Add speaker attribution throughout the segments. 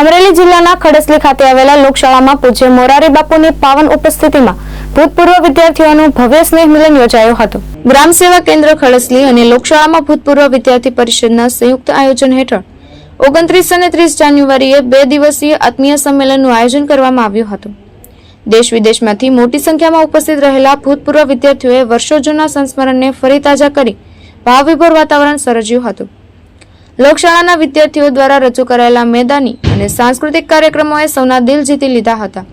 Speaker 1: અમરેલી જિલ્લાના ખડસલી ખાતે આવેલા લોકશાળામાં પૂજ્ય મોરારી બાપુની પાવન ઉપસ્થિતિમાં ભૂતપૂર્વ વિદ્યાર્થીઓનું ભવ્ય સ્નેહ મિલન યોજાયો હતો. ગ્રામ સેવા કેન્દ્ર ખડસલી અને લોકશાળામાં ભૂતપૂર્વ વિદ્યાર્થી પરિષદના સંયુક્ત આયોજન હેઠળ ઓગણત્રીસ અને ત્રીસ જાન્યુઆરીએ બે દિવસીય આત્મીય સંમેલનનું આયોજન કરવામાં આવ્યું હતું. દેશ વિદેશમાંથી મોટી સંખ્યામાં ઉપસ્થિત રહેલા ભૂતપૂર્વ વિદ્યાર્થીઓએ વર્ષો જૂના સંસ્મરણને ફરી તાજા કરી ભાવવિભોર વાતાવરણ સર્જ્યું હતું. લોકશાળાના વિદ્યાર્થીઓ દ્વારા રજૂ કરાયેલા મેદાની અને સાંસ્કૃતિક કાર્યક્રમોએ સૌના દિલ જીતી લીધા હતા.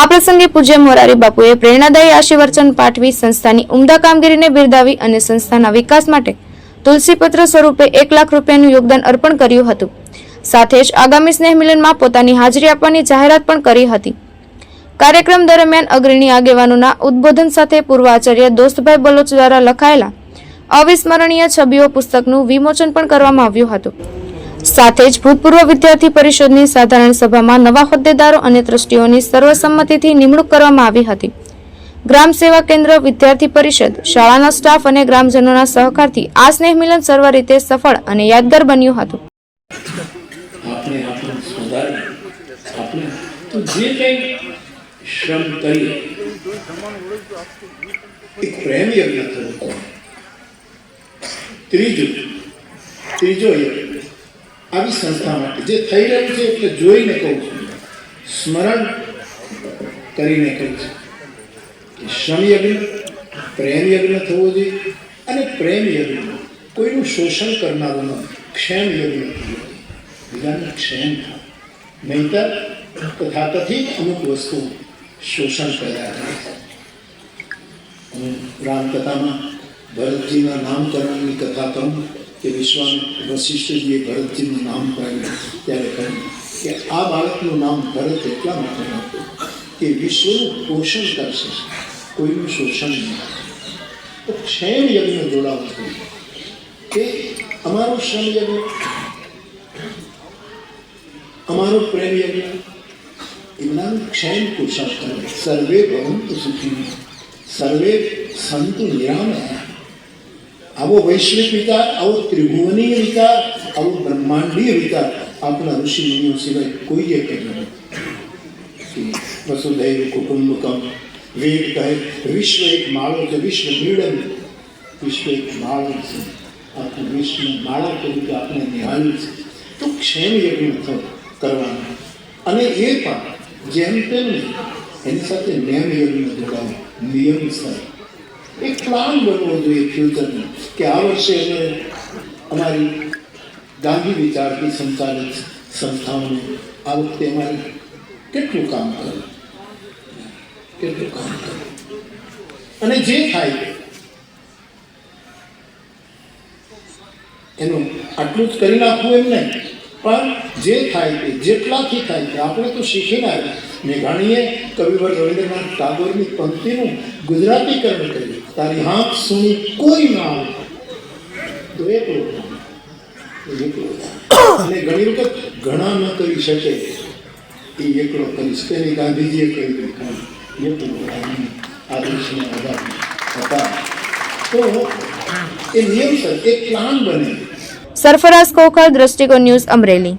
Speaker 1: આ પ્રસંગે પૂજ્ય મોરારી બાપુએ પ્રેરણાદાયી આશીર્વચન પાઠવી સંસ્થાની ઉમદા કામગીરીને બિરદાવી અને સંસ્થાના વિકાસ માટે તુલસીપત્ર સ્વરૂપે એક લાખ રૂપિયાનું યોગદાન અર્પણ કર્યું હતું. સાથે જ આગામી સ્નેહ મિલનમાં પોતાની હાજરી આપવાની જાહેરાત પણ કરી હતી. કાર્યક્રમ દરમિયાન અગ્રણી આગેવાનોના ઉદ્બોધન સાથે પૂર્વ આચાર્ય દોસ્તભાઈ બલોચ દ્વારા લખાયેલા અવિસ્મરણીય છબીઓ પુસ્તકનું વિમોચન પણ કરવામાં આવ્યું હતું. સાથે જ ભૂતપૂર્વ વિદ્યાર્થી પરિષદની સાધારણ સભામાં નવા હોદ્દેદારો અને ટ્રસ્ટીઓની સર્વસંમતિથી નિમણૂક કરવામાં આવી હતી. ગ્રામ સેવા કેન્દ્ર વિદ્યાર્થી પરિષદ, શાળાના સ્ટાફ અને ગ્રામજનોના સહકારથી આ સ્નેહ મિલન સર્વ રીતે સફળ અને યાદગાર બન્યું હતું.
Speaker 2: આપણે આપણે તો જે કંઈ શ્રમ કરીએ, એક પ્રેમ યજ્ઞ થવો ત્રીજું ત્રીજો આવી સંસ્થા માટે જે થઈ રહ્યું છે એટલે જોઈને કહું છું. સ્મરણ કરીને કહું છું શ્રમ યજ્ઞ પ્રેમ થવો જોઈએ અને પ્રેમ યજ્ઞ કોઈનું શોષણ કરનારો ક્ષેમ યજ્ઞ થવો જોઈએ. બીજાને ક્ષેમ થાય. નહીતર તથાકથિત અમુક વસ્તુ શોષણ પેદા કરે છે. રામકથામાં ભરતજીના નામકરણની કથા કહું કે વિશ્વામ વશિષ્ઠજીએ ભરતજીનું નામ પાડ્યું ત્યારે કહ્યું કે આ બાળકનું નામ ભરત એટલા માટે હતું કે વિશ્વનું પોષણ કરશે। કોઈનું શોષણ નહીં તો ક્ષેમ યજ્ઞ જોડાવું જોઈએ। કે અમારો શ્રમ યજ્ઞ, અમારો પ્રેમ યજ્ઞ ઇમનાન ક્ષેમ કુશળ કરે સર્વે ભવંતુ સુખી સર્વે સંતુ નિરામયા આવો વૈશ્વિક વિચાર, આવો ત્રિભુવનીય વિચાર, આવો બ્રહ્માંડીય વિચાર. આપણા ઋષિ મુનિઓ સિવાય કોઈએ કર્યો નથી. વસુધૈવ કુટુંબકમ, વેદ કહે, વિશ્વ એક માળો છે, વિશ્વ નીડમ વિશ્વ એક માળો છે. આખું વિશ્વ માળા તરીકે આપણે નિહાળ્યું છે તો ક્ષેમ યજ્ઞ કરવાનો. અને એ પણ જેમ તેમ એની સાથે નિયમ યજ્ઞ જોડાવો. નિયમ થાય એક પ્લાન બનવો જોઈએ ફ્યુચરનો કે આ વર્ષે અમે અમારી ગાંધી વિચારથી સંચાલિત સંસ્થાઓને આ વખતે અમારે કેટલું કામ કરવું? કેટલું કામ કરવું? અને જે થાય, એનું આટલું જ કરી નાખવું એમ નહીં. પણ જે થાય તે, જેટલાથી થાય તે, આપણે તો શીખીને આવ્યા. મેઘાણીએ કવિવર રવિન્દ્રનાથ ટાગોરની પંક્તિનું ગુજરાતીકરણ કર્યું. તારી હાથ સુની કોઈ ના તો એકલો અને ઘણી વખત ઘણા ન કરી શકે એ એકલો કરીશ. તેને ગાંધીજીએ કહ્યું એકલો આ દેશને હતા. તો એ નિયમ સર એક પ્લાન બને.
Speaker 1: સરફરાઝ ખોખર દ્રષ્ટિકોણ ન્યૂઝ અમરેલી.